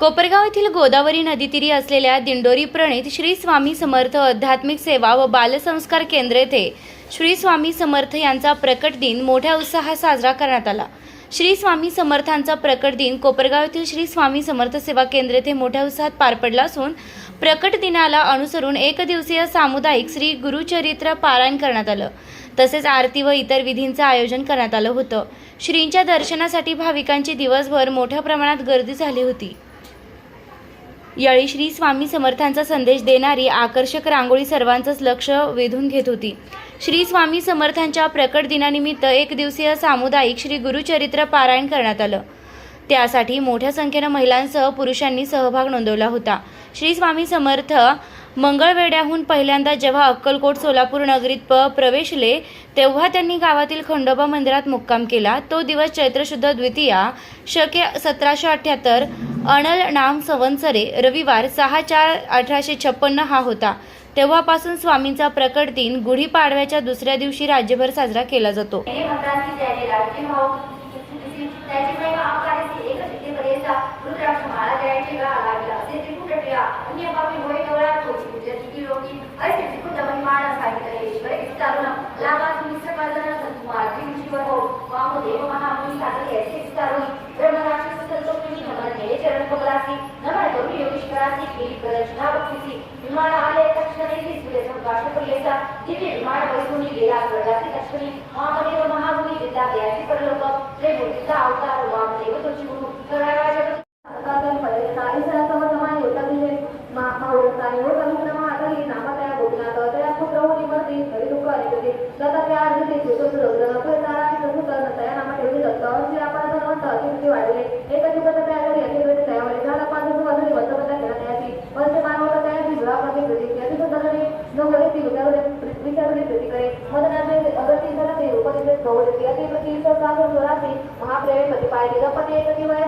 कोपरगाव येथील गोदावरी नदीतीरी असलेल्या दिंडोरी प्रणित श्री स्वामी समर्थ आध्यात्मिक सेवा व बालसंस्कार केंद्र येथे श्री स्वामी समर्थ यांचा प्रकट दिन मोठ्या उत्साहात साजरा करण्यात आला. श्री स्वामी समर्थांचा प्रकट दिन कोपरगाव येथील श्री स्वामी समर्थ सेवा केंद्र येथे मोठ्या उत्साहात पार पडला असून प्रकट दिनाला अनुसरून एक दिवसीय सामुदायिक श्री गुरुचरित्र पारायण करण्यात आलं. तसेच आरती व इतर विधींचं आयोजन करण्यात आलं होतं. श्रींच्या दर्शनासाठी भाविकांची दिवसभर मोठ्या प्रमाणात गर्दी झाली होती. यावेळी श्री स्वामी समर्थांचा संदेश देणारी आकर्षक रांगोळी सर्वांचंच लक्ष वेधून घेत होती. श्री स्वामी समर्थांच्या प्रकट दिनानिमित्त एक दिवसीय सामुदायिक श्री गुरुचरित्र पारायण करण्यात आलं. त्यासाठी मोठ्या संख्येनं महिलांसह पुरुषांनी सहभाग नोंदवला होता. श्री स्वामी समर्थ मंगळवेड्याहून पहिल्यांदा जेव्हा अक्कलकोट सोलापूर नगरीत प प्रवेशले तेव्हा त्यांनी गावातील खंडोबा मंदिरात मुक्काम केला. तो दिवस चैत्रशुद्ध द्वितीया शके सतराशे अठ्ठ्याहत्तर अनल नाम संवत्सरे रविवार सहा चार अठराशे छप्पन्न हा होता. तेव्हापासून स्वामींचा प्रकट दिन गुढीपाडव्याच्या दुसऱ्या दिवशी राज्यभर साजरा केला जातो. हे म्हणतात की ज्याने राजकीय भाव त्याची महिमा आकाराची एक सिद्धीपर्यंत रुद्राक्ष माळा जयाची गा लागला असे त्रिकुटटिया अन्य बाबी होय डोळा कोची पूजा तिकी रोगी असे त्रिकुट महिमाण सांगितले ईश्वर विस्तारून लाभात मिश्र काजन संकुमार त्रिमुशीवर हो वामदेव महामुनी साधले असे विस्तारून ब्रह्मराक्षस संतोषी नमन हे चरण पगलासी नमन करून योगेश्वराची केली प्रदर्शना बक्षिसी विमान आले तक्षणे दिसले संभाषण तया पुत्र होती. मती हरी दुःख त्या अर्धते सुतो सुरग्रह करतारा आणि प्रभू कर्ण तया नामा ठेवली दत्त श्री आपण धनवंत अतिथी वाढले. एक जुगत तया करी अति वेळ तयावले झाला. पाच दिवस वाजले वस्तपता केला तयाची पंच मानवता तयाची जुळापती होते ती विचारले विचारले प्रती करे मदनाचे झाला. ते उपनिषद गौरव ती प्रती पाहिजे एक दिवस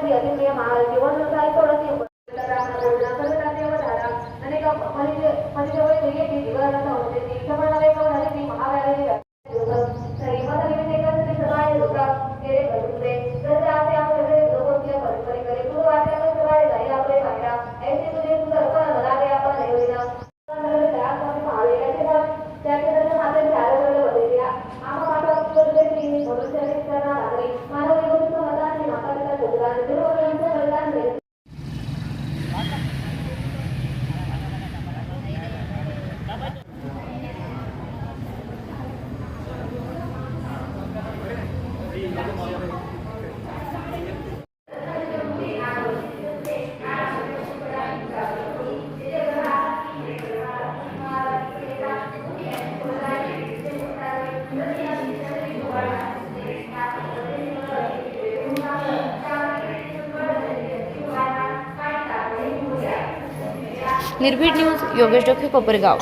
निर्भीड न्यूज योगेश डोके कोपरगाव.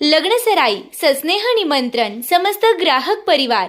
लग्नसराई सस्नेह निमंत्रण समस्त ग्राहक परिवार